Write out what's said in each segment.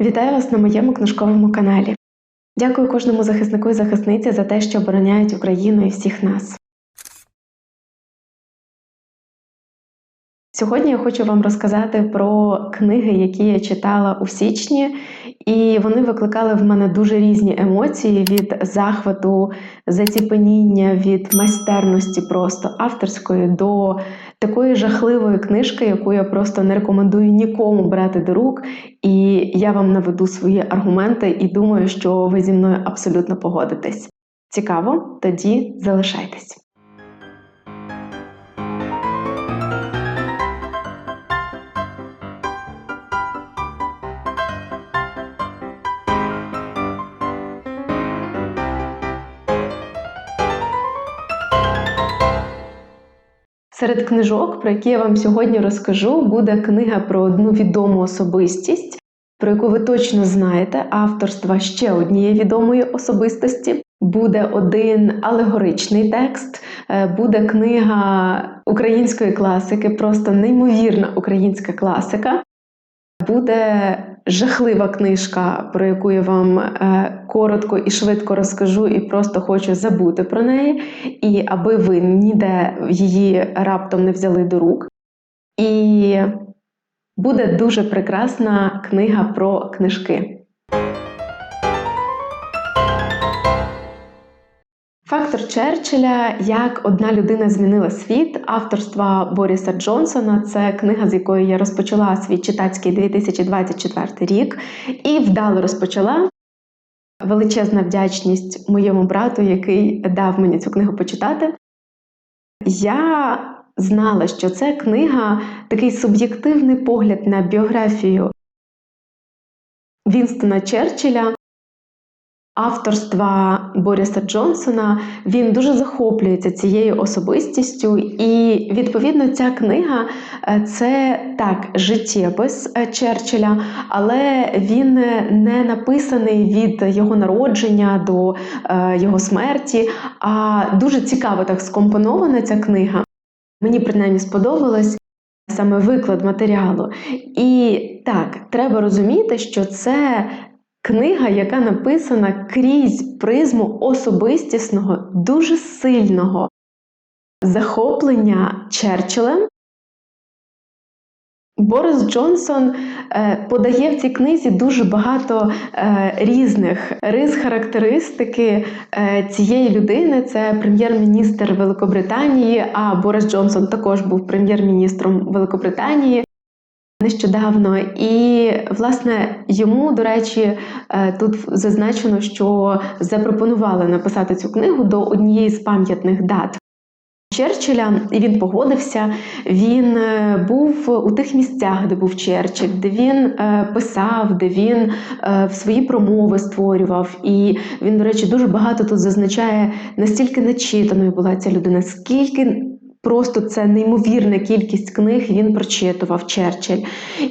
Вітаю вас на моєму книжковому каналі. Дякую кожному захиснику і захисниці за те, що обороняють Україну і всіх нас. Сьогодні я хочу вам розказати про книги, які я читала у січні, і вони викликали в мене дуже різні емоції від захвату, заціпеніння, від майстерності просто авторської до такої жахливої книжки, яку я просто не рекомендую нікому брати до рук. І я вам наведу свої аргументи і думаю, що ви зі мною абсолютно погодитесь. Цікаво? Тоді залишайтесь. Серед книжок, про які я вам сьогодні розкажу, буде книга про одну відому особистість, про яку ви точно знаєте, авторства ще однієї відомої особистості. Буде один алегоричний текст, е, буде книга української класики, просто неймовірна українська класика. Буде жахлива книжка, про яку я вам е, коротко і швидко розкажу, і просто хочу забути про неї, і аби ви ніде її раптом не взяли до рук. І буде дуже прекрасна книга про книжки. Фактор Черчилля як одна людина змінила світ авторства Боріса Джонсона. Це книга, з якої я розпочала свій читацький 2024 рік, і вдало розпочала. Величезна вдячність моєму брату, який дав мені цю книгу почитати. Я знала, що це книга такий суб'єктивний погляд на біографію Вінстона Черчилля авторства Боріса Джонсона він дуже захоплюється цією особистістю, і відповідно ця книга е, це так життєпис е, Черчилля, але він не написаний від його народження до е, його смерті. А дуже цікаво так скомпонована ця книга. Мені принаймні сподобалось. Саме виклад матеріалу. І так, треба розуміти, що це Книга, яка написана крізь призму особистісного, дуже сильного захоплення Черчиллем. Борис Джонсон е, подає в цій книзі дуже багато е, різних рис характеристики е, цієї людини. Це прем'єр-міністр Великобританії, а Борис Джонсон також був прем'єр-міністром Великобританії нещодавно. І, власне, йому, до речі, е, тут зазначено, що запропонували написати цю книгу до однієї з пам'ятних дат. Черчилля, і він погодився. Він е, був у тих місцях, де був Черчилль, де він е, писав, де він в свої промови створював. І він, до речі, дуже багато тут зазначає, настільки начитаною була ця людина, скільки Просто це неймовірна кількість книг він прочитував Черчилль.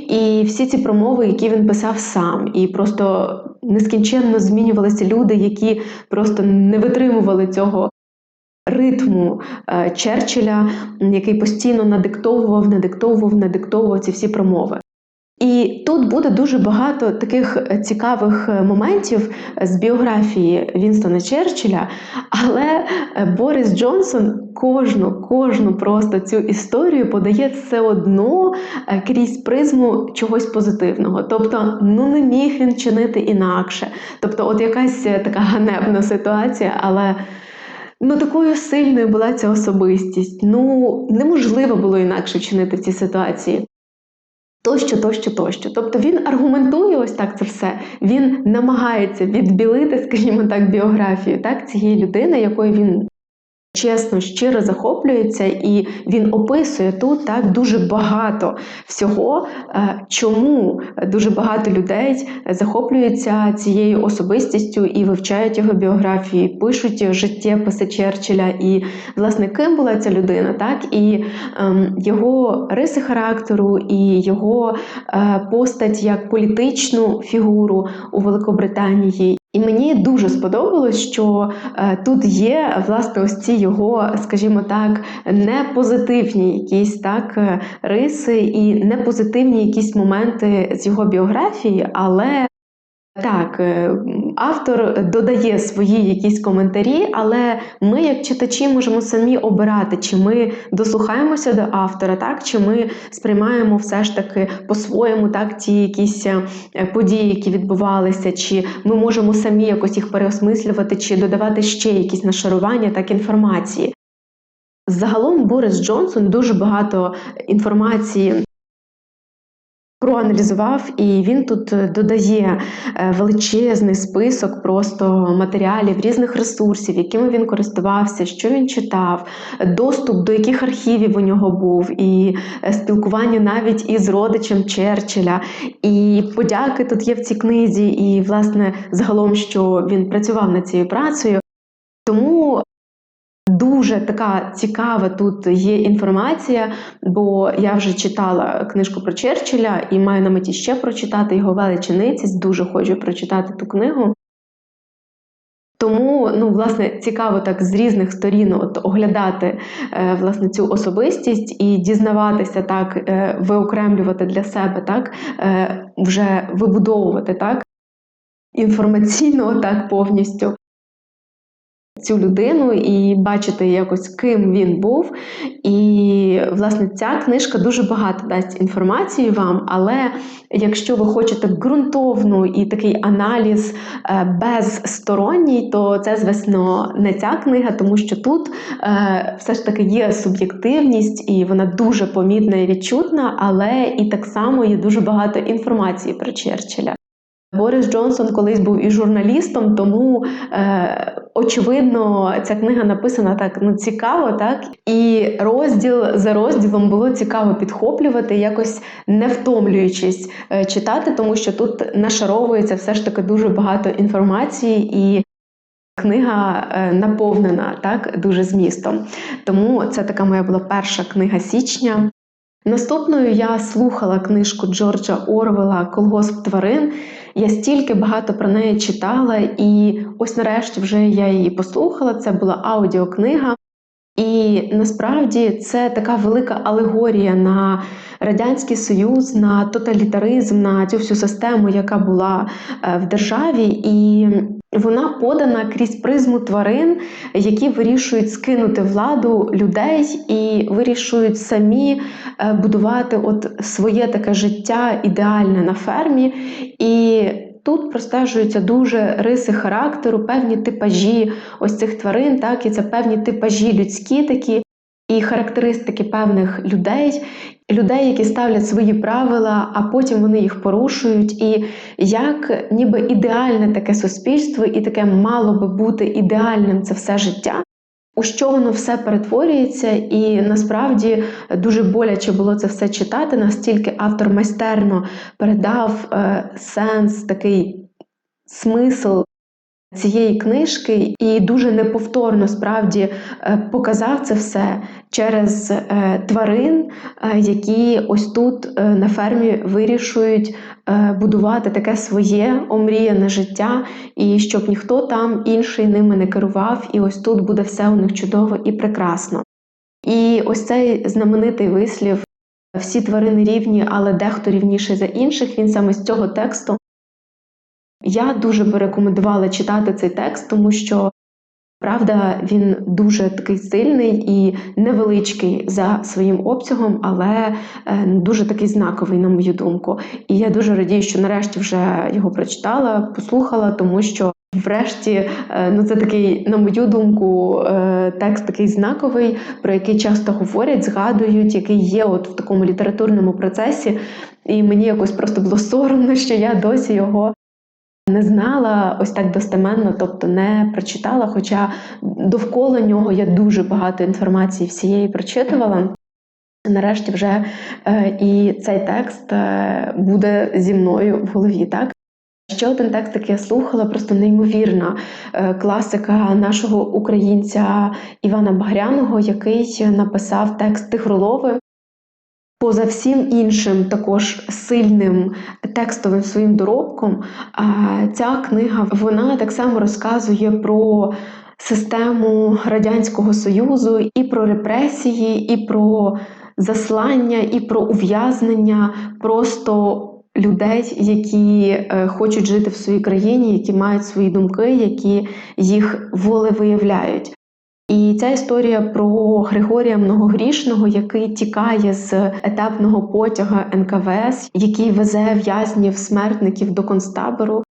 І всі ці промови, які він писав сам, і просто нескінченно змінювалися люди, які просто не витримували цього ритму е, Черчилля, який постійно надиктовував, надиктовував, надиктовував ці всі промови. І тут буде дуже багато таких е, цікавих е, моментів з біографії Вінстона Черчилля, але е, Борис Джонсон кожну, кожну просто цю історію подає все одно крізь призму чогось позитивного. Тобто, ну не міг він чинити інакше. Тобто, от якась така ганебна ситуація, але. Ну, такою сильною була ця особистість. Ну, неможливо було інакше вчинити в цій ситуації. Тощо, тощо, тощо. Тобто він аргументує ось так це все. Він намагається відбілити, скажімо так, біографію так, цієї людини, якою він чесно, щиро захоплюється, і він описує тут так дуже багато всього, е, чому дуже багато людей захоплюються цією особистістю і вивчають його біографії, пишуть життєписи Черчилля, і, власне, ким була ця людина, так, і ем, його риси характеру, і його е, постать як політичну фігуру у Великобританії. І мені дуже сподобалось, що е, тут є власне ось ці його, скажімо так, непозитивні якісь так е, риси і непозитивні якісь моменти з його біографії, але Так, е, автор додає свої якісь коментарі, але ми, як читачі, можемо самі обирати, чи ми дослухаємося до автора, так чи ми сприймаємо все ж таки по-своєму так ті якісь е, події, які відбувалися, чи ми можемо самі якось їх переосмислювати, чи додавати ще якісь нашарування так інформації. Загалом Борис Джонсон дуже багато інформації проаналізував, і він тут е, додає е, величезний список просто матеріалів різних ресурсів, якими він користувався, що він читав, доступ до яких архівів у нього був, і е, спілкування навіть із родичем Черчилля. І подяки тут є в цій книзі, і, власне, загалом, що він працював над цією працею. Тому Дуже така цікава тут є інформація, бо я вже читала книжку про Черчилля і маю на меті ще прочитати його величиниці. Дуже хочу прочитати ту книгу. Тому, ну, власне, цікаво так з різних сторін от, оглядати е, власне, цю особистість і дізнаватися, так, е, виокремлювати для себе, так, е, вже вибудовувати так, інформаційно так повністю цю людину і бачити якось, ким він був. І, власне, ця книжка дуже багато дасть інформації вам, але якщо ви хочете ґрунтовну і такий аналіз е, безсторонній, то це, звісно, не ця книга, тому що тут е, все ж таки є суб'єктивність, і вона дуже помітна і відчутна, але і так само є дуже багато інформації про Черчилля. Борис Джонсон колись був і журналістом, тому е, очевидно ця книга написана так ну цікаво, так і розділ за розділом було цікаво підхоплювати, якось не втомлюючись е, читати, тому що тут нашаровується все ж таки дуже багато інформації і. Книга е, наповнена так дуже змістом. Тому це така моя була перша книга січня. Наступною я слухала книжку Джорджа Орвела Колгосп тварин. Я стільки багато про неї читала, і ось нарешті вже я її послухала. Це була аудіокнига. І насправді це така велика алегорія на Радянський Союз, на тоталітаризм, на цю всю систему, яка була е, в державі, і вона подана крізь призму тварин, які вирішують скинути владу людей і вирішують самі е, будувати от своє таке життя ідеальне на фермі. І Тут простежуються дуже риси характеру, певні типажі ось цих тварин, так і це певні типажі людські такі і характеристики певних людей, людей, які ставлять свої правила, а потім вони їх порушують. І як ніби ідеальне таке суспільство, і таке мало би бути ідеальним це все життя. У що воно все перетворюється, і насправді дуже боляче було це все читати, настільки автор майстерно передав е, сенс, такий смисл цієї книжки, і дуже неповторно справді е, показав це все через е, тварин, е, які ось тут на фермі вирішують будувати таке своє омріяне життя, і щоб ніхто там інший ними не керував, і ось тут буде все у них чудово і прекрасно. І ось цей знаменитий вислів. Всі тварини рівні, але дехто рівніший за інших. Він саме з цього тексту я дуже би рекомендувала читати цей текст, тому що правда він дуже такий сильний і невеличкий за своїм обсягом, але е, дуже такий знаковий, на мою думку. І я дуже радію, що нарешті вже його прочитала, послухала, тому що. Врешті, е, ну це такий, на мою думку, е, текст такий знаковий, про який часто говорять, згадують, який є от в такому літературному процесі. І мені якось просто було соромно, що я досі його не знала ось так достеменно, тобто не прочитала, хоча довкола нього я дуже багато інформації всієї прочитувала. Нарешті вже е, і цей текст е, буде зі мною в голові. так? Ще один текст, який я слухала, просто неймовірна е, класика нашого українця Івана Багряного, який написав текст Тигролови. Поза всім іншим, також сильним текстовим своїм доробком, ця книга вона так само розказує про систему Радянського Союзу, і про репресії, і про заслання, і про ув'язнення просто людей, які е, хочуть жити в своїй країні, які мають свої думки, які їх волевиявляють. І ця історія про Григорія Многогрішного, який тікає з етапного потяга НКВС, який везе в'язнів смертників до концтабору.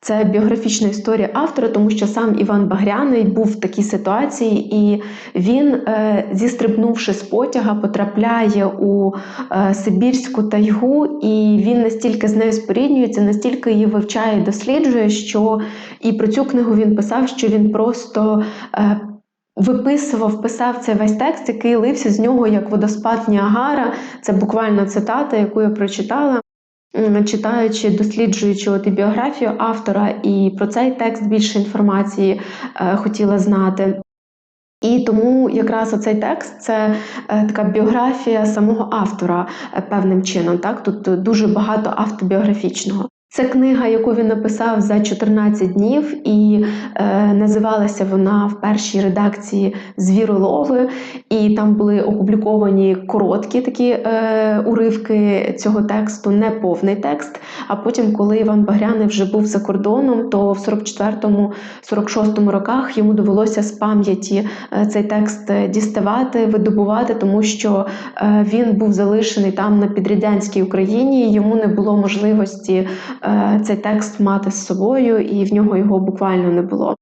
Це біографічна історія автора, тому що сам Іван Багряний був в такій ситуації, і він, е, зістрибнувши з потяга, потрапляє у е, Сибірську тайгу, і він настільки з нею споріднюється, настільки її вивчає і досліджує, що і про цю книгу він писав, що він просто. Виписував, писав цей весь текст, який лився з нього як водоспад Ніагара. Це буквально цитата, яку я прочитала, читаючи, досліджуючи от і біографію автора, і про цей текст більше інформації е, хотіла знати. І тому якраз оцей текст це е, така біографія самого автора е, певним чином. Так? Тут дуже багато автобіографічного. Це книга, яку він написав за 14 днів, і е, називалася вона в першій редакції Звіролови, і там були опубліковані короткі такі е, уривки цього тексту, не повний текст. А потім, коли Іван Багряний вже був за кордоном, то в 44-46 роках йому довелося з пам'яті е, цей текст е, діставати, видобувати, тому що е, він був залишений там на підрядянській Україні. і Йому не було можливості. Е, цей текст мати з собою, і в нього його буквально не було.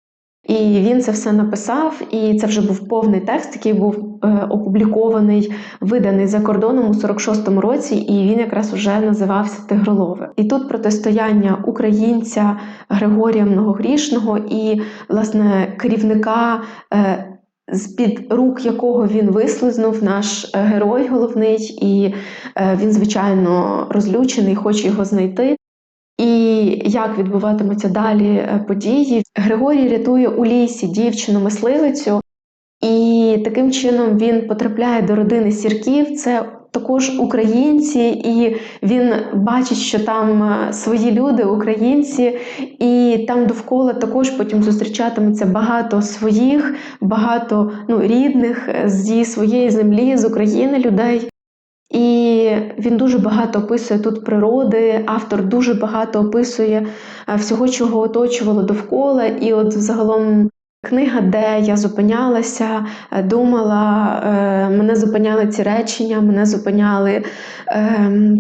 І він це все написав, і це вже був повний текст, який був е, опублікований, виданий за кордоном у 46-му році, і він якраз вже називався Тигролове. І тут протистояння українця Григорія Многогрішного і власне керівника. Е, з-під рук якого він вислизнув наш герой головний, і він, звичайно, розлючений, хоче його знайти. І як відбуватимуться далі е, події? Григорій рятує у лісі дівчину-мисливицю, і таким чином він потрапляє до родини сірків. Це також українці, і він бачить, що там е, свої люди, українці, і там довкола також потім зустрічатиметься багато своїх, багато ну, рідних е, зі своєї землі, з України людей. І він дуже багато описує тут природи, автор дуже багато описує е, всього, чого оточувало довкола. І от загалом книга, де я зупинялася, е, думала, е, мене зупиняли ці речення, мене зупиняли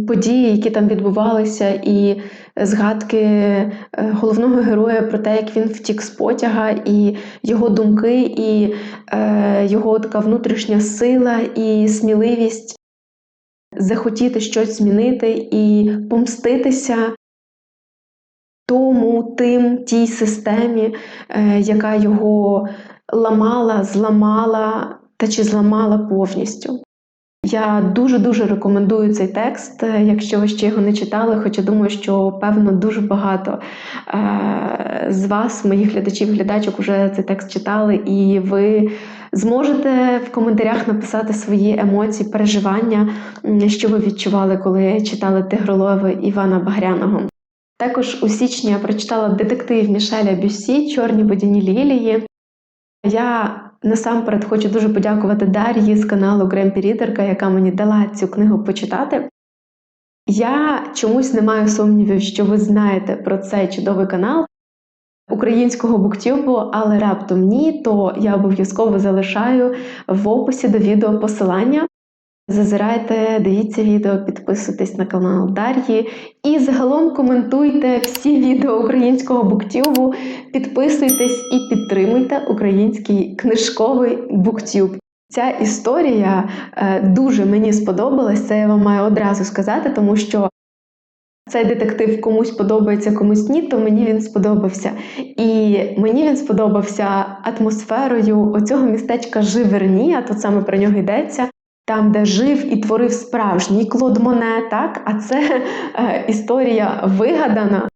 події, які там відбувалися, і згадки головного героя про те, як він втік з потяга, і його думки, і його така внутрішня сила і сміливість захотіти щось змінити і помститися тому, тим, тій системі, е, яка його ламала, зламала та чи зламала повністю. Я дуже-дуже рекомендую цей текст, е, якщо ви ще його не читали, хоча думаю, що певно дуже багато е- з вас, моїх глядачів, глядачок, вже цей текст читали, і ви зможете в коментарях написати свої емоції, переживання, що ви відчували, коли читали Тигролови Івана Багряного. Також у січні я прочитала детектив Мішеля Бюссі Чорні водяні лілії. Я насамперед хочу дуже подякувати Дар'ї з каналу Гремпі Рідерка, яка мені дала цю книгу почитати. Я чомусь не маю сумнівів, що ви знаєте про цей чудовий канал українського буктюбу, але раптом ні, то я обов'язково залишаю в описі до відео посилання. Зазирайте, дивіться відео, підписуйтесь на канал Дар'ї і загалом коментуйте всі відео українського буктюбу, підписуйтесь і підтримуйте український книжковий буктюб. Ця історія е, дуже мені сподобалась, це я вам маю одразу сказати, тому що цей детектив комусь подобається, комусь ні, то мені він сподобався. І мені він сподобався атмосферою оцього містечка Живерні, а тут саме про нього йдеться. Там, де жив і творив справжній Клод Моне, так? а це е, історія вигадана.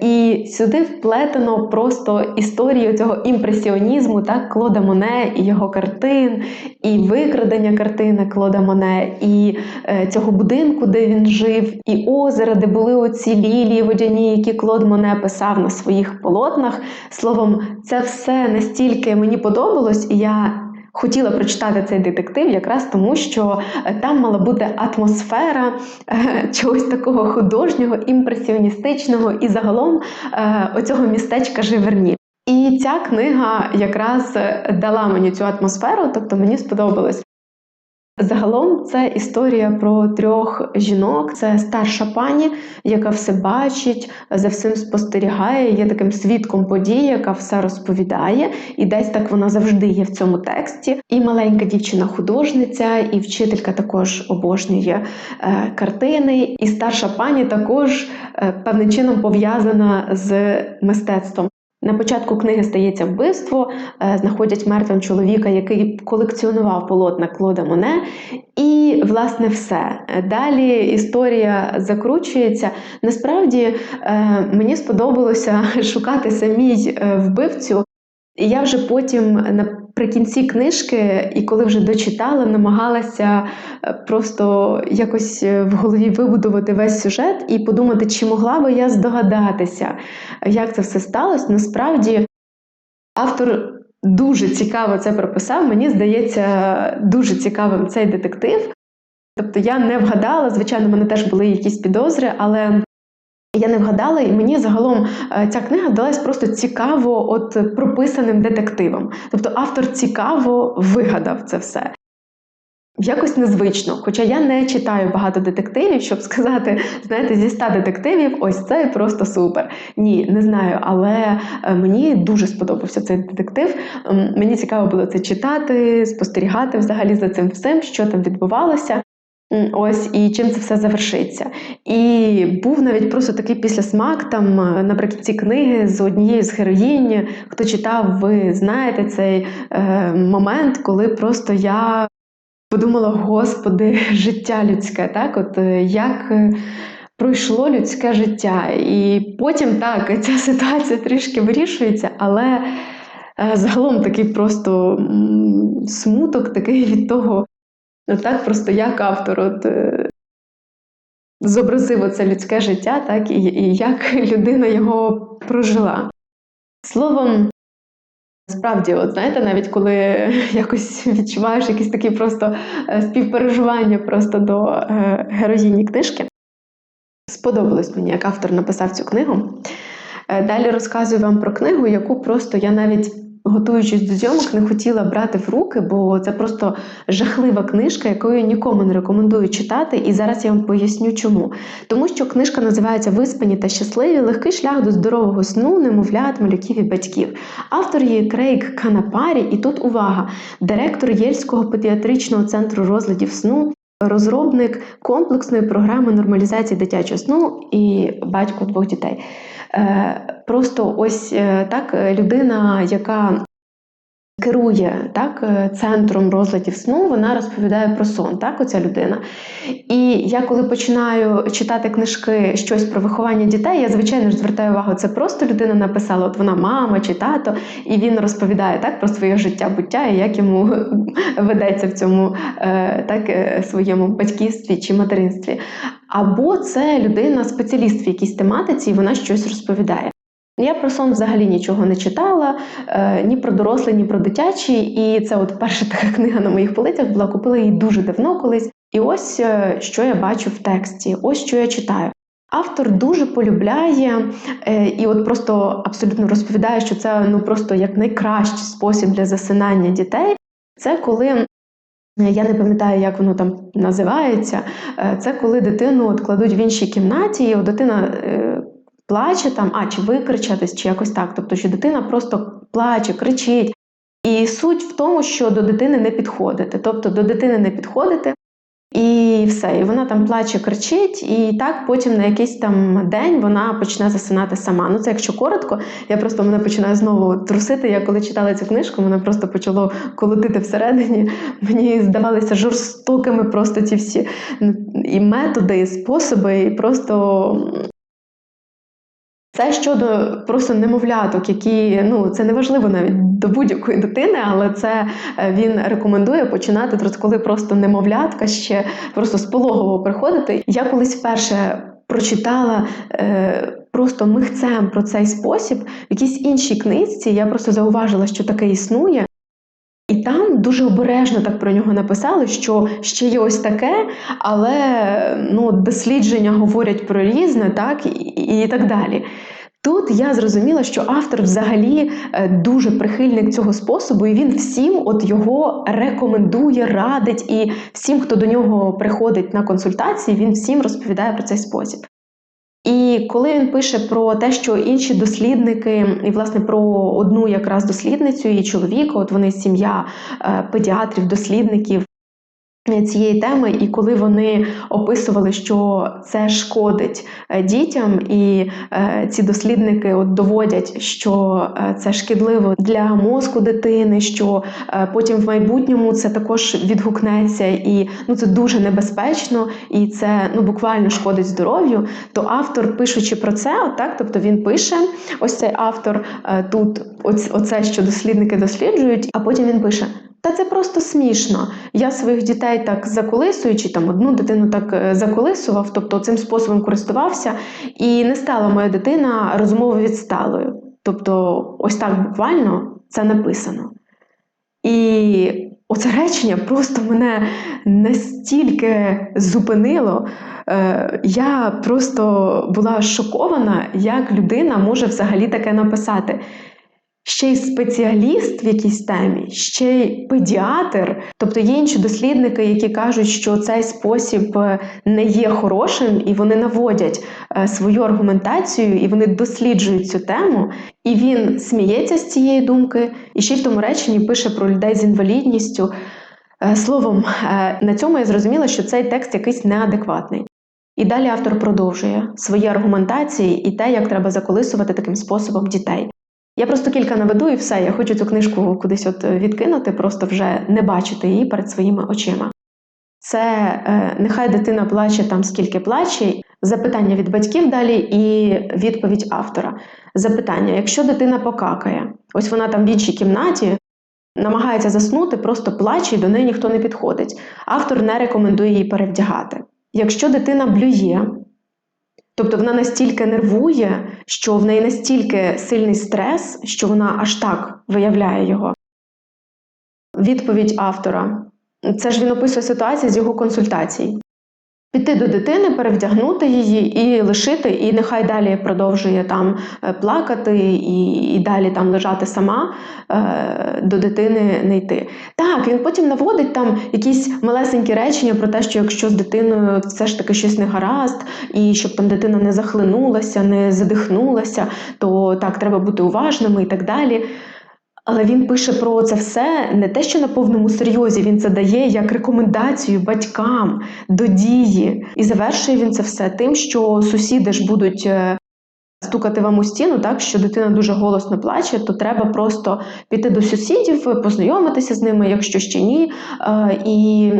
І сюди вплетено просто історію цього імпресіонізму, так, Клода Моне, і його картин, і викрадення картини Клода Моне, і е, цього будинку, де він жив, і озера, де були оці лілії водяні, які Клод Моне писав на своїх полотнах. Словом, це все настільки мені подобалось, і я хотіла прочитати цей детектив якраз тому, що е, там мала бути атмосфера е, чогось такого художнього, імпресіоністичного і загалом е, оцього містечка Живерні. І ця книга якраз дала мені цю атмосферу, тобто мені сподобалось. Загалом це історія про трьох жінок. Це старша пані, яка все бачить, за всім спостерігає, є таким свідком подій, яка все розповідає, і десь так вона завжди є в цьому тексті. І маленька дівчина-художниця, і вчителька також обожнює е, картини. І старша пані також е, певним чином пов'язана з мистецтвом. На початку книги стається вбивство, е, знаходять мертвим чоловіка, який колекціонував полотна Клода Моне, і власне все. Далі історія закручується. Насправді е, мені сподобалося шукати самій е, вбивцю. І я вже потім наприкінці книжки, і коли вже дочитала, намагалася е, просто якось е, в голові вибудувати весь сюжет і подумати, чи могла би я здогадатися, як це все сталося. Насправді автор дуже цікаво це прописав. Мені здається, дуже цікавим цей детектив. Тобто я не вгадала, звичайно, в мене теж були якісь підозри, але я не вгадала, і мені загалом е, ця книга здалась просто цікаво от прописаним детективом. Тобто автор цікаво вигадав це все. Якось незвично, хоча я не читаю багато детективів, щоб сказати, знаєте, зі ста детективів, ось це просто супер. Ні, не знаю, але е, мені дуже сподобався цей детектив. Ем, Мені цікаво було це читати, спостерігати взагалі за цим всім, що там відбувалося. Ось і чим це все завершиться. І був навіть просто такий післясмак там е, наприкінці книги з однією з героїнь. Хто читав, ви знаєте цей е, момент, коли просто я подумала: Господи, життя людське, так, от е, як. е, Пройшло людське життя, і потім так ця ситуація трішки вирішується, але загалом такий просто смуток, такий від того, так просто як автор от, е, зобразив оце людське життя, так, і, і як людина його прожила. Словом, справді, от знаєте, навіть коли якось відчуваєш якісь такі просто е, співпереживання просто до е, героїні книжки, сподобалось мені, як автор написав цю книгу. Далі розказую вам про книгу, яку просто я навіть готуючись до зйомок, не хотіла брати в руки, бо це просто жахлива книжка, яку я нікому не рекомендую читати. І зараз я вам поясню, чому. Тому що книжка називається Виспані та щасливі легкий шлях до здорового сну, немовлят, малюків і батьків. Автор є Крейг Канапарі, і тут увага: директор Єльського педіатричного центру розладів сну. Розробник комплексної програми нормалізації дитячого сну і батько двох дітей. Е, Просто ось е, так людина, яка керує так, е, центром розладів сну, вона розповідає про сон, так, оця людина. І я коли починаю читати книжки щось про виховання дітей, я звичайно ж звертаю увагу, це просто людина написала, от вона мама чи тато, і він розповідає так про своє життя, буття і як йому ведеться в цьому е, так, е, своєму батьківстві чи материнстві. Або це людина спеціаліст в якійсь тематиці, і вона щось розповідає. Я про сон взагалі нічого не читала, е, ні про дорослий, ні про дитячі. І це от перша така книга на моїх полицях була, купила її дуже давно колись. І ось е, що я бачу в тексті, ось що я читаю. Автор дуже полюбляє е, і от просто абсолютно розповідає, що це ну просто як найкращий спосіб для засинання дітей. Це коли я не пам'ятаю, як воно там називається. Це коли дитину от кладуть в іншій кімнаті, і от дитина плаче там, а чи викричатись, чи якось так. Тобто, що дитина просто плаче, кричить. І суть в тому, що до дитини не підходити. Тобто до дитини не підходити, і все. І вона там плаче, кричить, і так потім на якийсь там день вона почне засинати сама. Ну це якщо коротко, я просто мене починаю знову трусити. Я коли читала цю книжку, мене просто почало колотити всередині. Мені здавалися жорстокими просто ці всі і методи, і способи, і просто. Це щодо просто немовляток, які ну це не важливо навіть до будь-якої дитини, але це е, він рекомендує починати, коли просто немовлятка ще просто з пологового приходити. Я колись вперше прочитала е, просто михцем про цей спосіб в якійсь іншій книжці. Я просто зауважила, що таке існує. І там дуже обережно так про нього написали, що ще є ось таке, але ну, дослідження говорять про різне, так і, і так далі. Тут я зрозуміла, що автор взагалі е, дуже прихильник цього способу, і він всім от його рекомендує, радить, і всім, хто до нього приходить на консультації, він всім розповідає про цей спосіб. І коли він пише про те, що інші дослідники, і власне про одну якраз дослідницю і чоловіка, от вони сім'я е, педіатрів, дослідників, цієї теми, і коли вони описували, що це шкодить е, дітям, і е, ці дослідники от доводять, що е, це шкідливо для мозку дитини, що потім в майбутньому це також відгукнеться, і ну це дуже небезпечно, і це ну буквально шкодить здоров'ю. То автор, пишучи про це, отак, тобто він пише: ось цей автор тут, оце, що дослідники досліджують, а потім він пише. Та це просто смішно. Я своїх дітей так заколисую, чи там одну дитину так е, заколисував, тобто цим способом користувався, і не стала моя дитина розумово відсталою. Тобто, ось так буквально це написано. І оце речення просто мене настільки зупинило. Е, я просто була шокована, як людина може взагалі таке написати ще й спеціаліст в якійсь темі, ще й педіатр. Тобто є інші дослідники, які кажуть, що цей спосіб е, не є хорошим, і вони наводять е, свою аргументацію, і вони досліджують цю тему. І він сміється з цієї думки, і ще й в тому реченні пише про людей з інвалідністю. Е, словом, на цьому я зрозуміла, що цей текст якийсь неадекватний. І далі автор продовжує свої аргументації і те, як треба заколисувати таким способом дітей. Я просто кілька наведу і все. Я хочу цю книжку кудись от е, відкинути, просто вже не бачити її перед своїми очима. Це е, нехай дитина плаче там скільки плаче, запитання від батьків далі і відповідь автора. Запитання: якщо дитина покакає, ось вона там в іншій кімнаті. Намагається заснути, просто плаче, і до неї ніхто не підходить. Автор не рекомендує її перевдягати. Якщо дитина блює, Тобто вона настільки нервує, що в неї настільки сильний стрес, що вона аж так виявляє його. Відповідь автора. Це ж він описує ситуацію з його консультацій. Піти до дитини, перевдягнути її і лишити, і нехай далі продовжує там е, плакати і і далі там лежати сама е, до дитини не йти. Так, він потім наводить там якісь малесенькі речення про те, що якщо з дитиною все ж таки щось не гаразд, і щоб там дитина не захлинулася, не задихнулася, то так треба бути уважними і так далі. Але він пише про це все не те, що на повному серйозі він це дає як рекомендацію батькам до дії. І завершує він це все тим, що сусіди ж будуть е, стукати вам у стіну, так що дитина дуже голосно плаче, то треба просто піти до сусідів, познайомитися з ними, якщо ще ні, е, і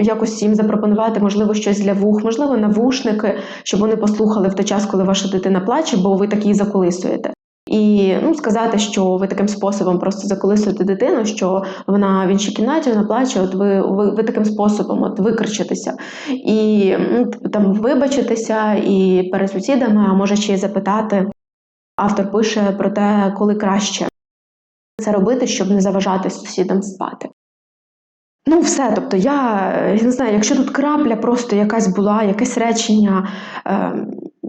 якось їм запропонувати, можливо, щось для вух, можливо, навушники, щоб вони послухали в той час, коли ваша дитина плаче, бо ви так її заколисуєте. І ну, сказати, що ви таким способом просто заколисуєте дитину, що вона в іншій кімнаті вона плаче, от ви ви, ви таким способом от викричитеся і ну, там вибачитися і перед сусідами, а може ще й запитати. Автор пише про те, коли краще це робити, щоб не заважати сусідам спати. Ну, все, тобто, я, я не знаю, якщо тут крапля просто якась була, якесь речення. Е,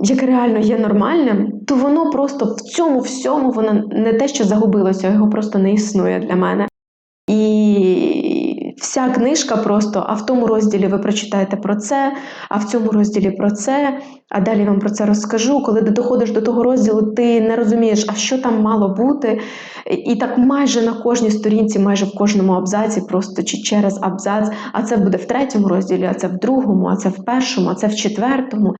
яке реально є нормальним, то воно просто в цьому всьому воно не те, що загубилося, його просто не існує для мене. І вся книжка просто, а в тому розділі ви прочитаєте про це, а в цьому розділі про це, а далі вам про це розкажу. Коли ти доходиш до того розділу, ти не розумієш, а що там мало бути. І так майже на кожній сторінці, майже в кожному абзаці, просто чи через абзац, а це буде в третьому розділі, а це в другому, а це в першому, а це в четвертому.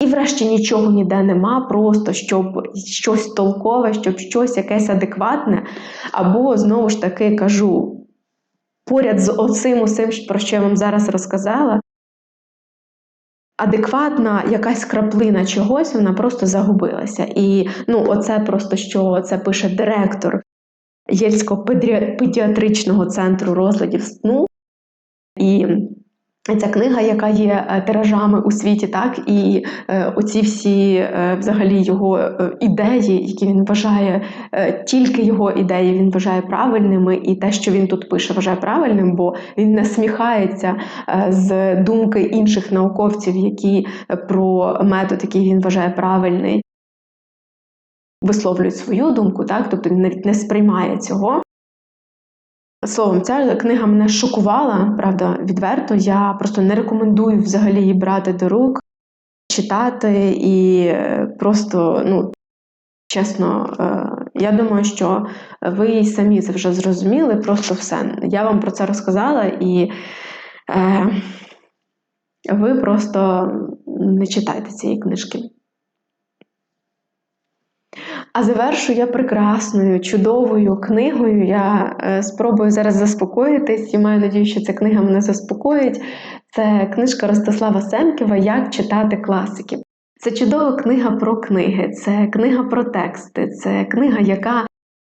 І, врешті, нічого ніде нема, просто щоб щось толкове, щоб щось якесь адекватне. Або, знову ж таки, кажу, поряд з оцим усім, про що я вам зараз розказала, адекватна якась краплина чогось, вона просто загубилася. І ну, оце просто що це пише директор Єльського педіатричного центру розладів сну. І Ця книга, яка є е, тиражами у світі, так і е, оці всі е, взагалі його е, ідеї, які він вважає, е, тільки його ідеї він вважає правильними, і те, що він тут пише, вважає правильним, бо він насміхається е, з думки інших науковців, які е, про метод, який він вважає правильний, висловлюють свою думку, так, тобто він навіть не сприймає цього. Словом, ця книга мене шокувала, правда, відверто. Я просто не рекомендую взагалі її брати до рук, читати і е, просто, ну, чесно, е, я думаю, що ви самі це вже зрозуміли, просто все. Я вам про це розказала, і е, ви просто не читайте цієї книжки. А завершу я прекрасною, чудовою книгою. Я е, спробую зараз заспокоїтись і маю надію, що ця книга мене заспокоїть. Це книжка Ростислава Семківа Як читати класики. Це чудова книга про книги, це книга про тексти, це книга, яка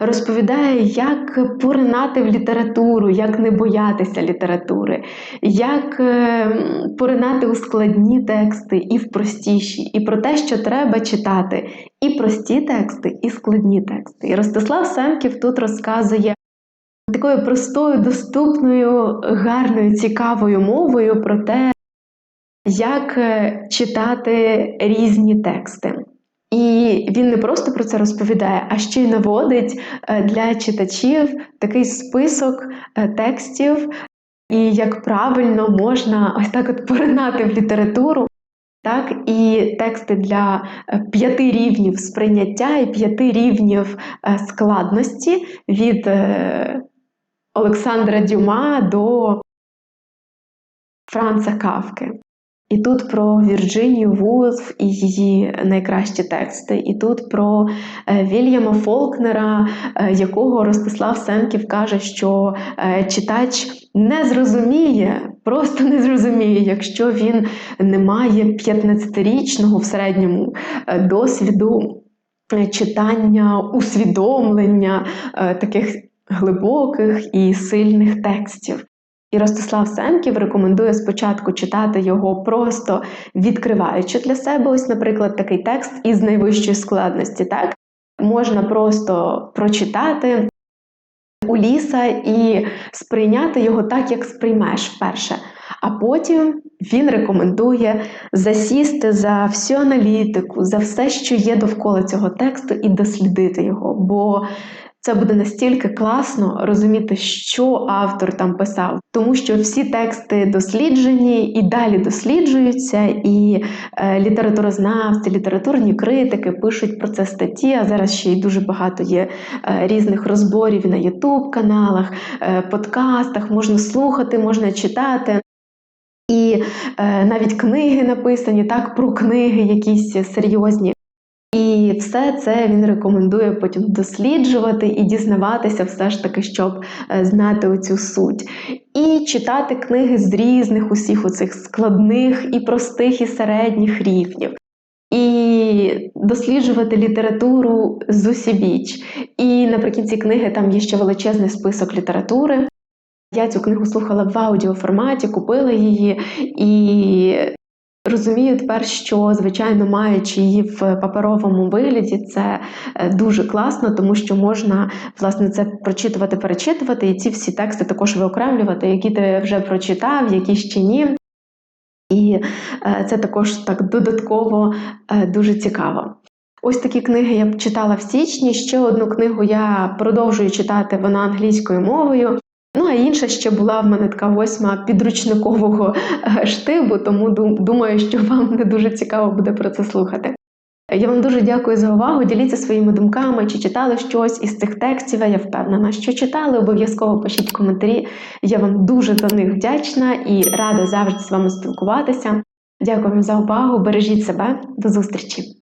розповідає, як поринати в літературу, як не боятися літератури, як е, поринати у складні тексти і в простіші, і про те, що треба читати і прості тексти, і складні тексти. І Ростислав Семків тут розказує такою простою, доступною, гарною, цікавою мовою про те, як е, читати різні тексти. І він не просто про це розповідає, а ще й наводить е, для читачів такий список е, текстів, і як правильно можна ось так от поринати в літературу. Так, і тексти для е, п'яти рівнів сприйняття і п'яти рівнів складності від Олександра Дюма до Франца Кавки. І тут про Вірджинію Вулф і її найкращі тексти, і тут про е, Вільяма Фолкнера, е, якого Ростислав Сенків каже, що е, читач не зрозуміє, просто не зрозуміє, якщо він не має 15-річного в середньому досвіду читання, усвідомлення таких глибоких і сильних текстів. І Ростислав Семків рекомендує спочатку читати його просто відкриваючи для себе. Ось, наприклад, такий текст із найвищої складності. Так? Можна просто прочитати у ліса і сприйняти його так, як сприймаєш вперше. А потім він рекомендує засісти за всю аналітику, за все, що є довкола цього тексту, і дослідити його. Бо це буде настільки класно розуміти, що автор там писав, тому що всі тексти досліджені і далі досліджуються, і е, літературознавці, літературні критики пишуть про це статті. А зараз ще й дуже багато є е, різних розборів на Ютуб-каналах, е, подкастах, можна слухати, можна читати. І е, навіть книги написані так про книги, якісь серйозні. І все це він рекомендує потім досліджувати і дізнаватися, все ж таки, щоб е, знати оцю суть. І читати книги з різних усіх оцих складних і простих, і середніх рівнів. І досліджувати літературу з усібіч. І наприкінці книги там є ще величезний список літератури. Я цю книгу слухала в аудіоформаті, купила її і Розумію тепер, що, звичайно, маючи її в паперовому вигляді, це е, дуже класно, тому що можна власне це прочитувати, перечитувати, і ці всі тексти також виокремлювати, які ти вже прочитав, які ще ні. І е, це також так додатково е, дуже цікаво. Ось такі книги я читала в січні. Ще одну книгу я продовжую читати вона англійською мовою. Ну, а інша ще була в мене така восьма підручникового е, штибу, тому думаю, що вам не дуже цікаво буде про це слухати. Я вам дуже дякую за увагу. Діліться своїми думками, чи читали щось із цих текстів. Я впевнена, що читали. Обов'язково пишіть коментарі. Я вам дуже за них вдячна і рада завжди з вами спілкуватися. Дякую вам за увагу. Бережіть себе, до зустрічі!